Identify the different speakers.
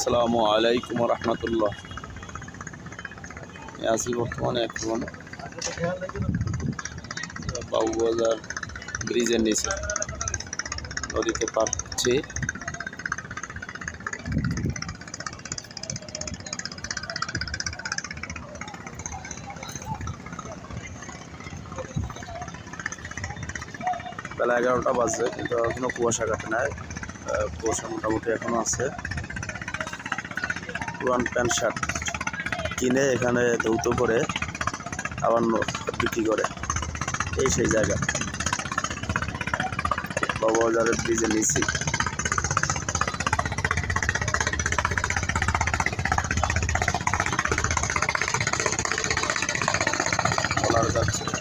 Speaker 1: আসসালামু আলাইকুম রহমতুল্লাহ। আছি বর্তমানে এখন বাবুবাজার ব্রিজের নিচে, নদীতে পাচ্ছি বেলা এগারোটা বাজে কিন্তু এখনও কুয়াশা কাটে নাই। কুয়াশা মোটামুটি এখনও আছে। পুরান প্যান্ট শার্ট কিনে এখানে ধৌত করে আবার বিক্রি করে। এই সেই জায়গা। বাবাজারের ব্রিজে নিচে। যাচ্ছে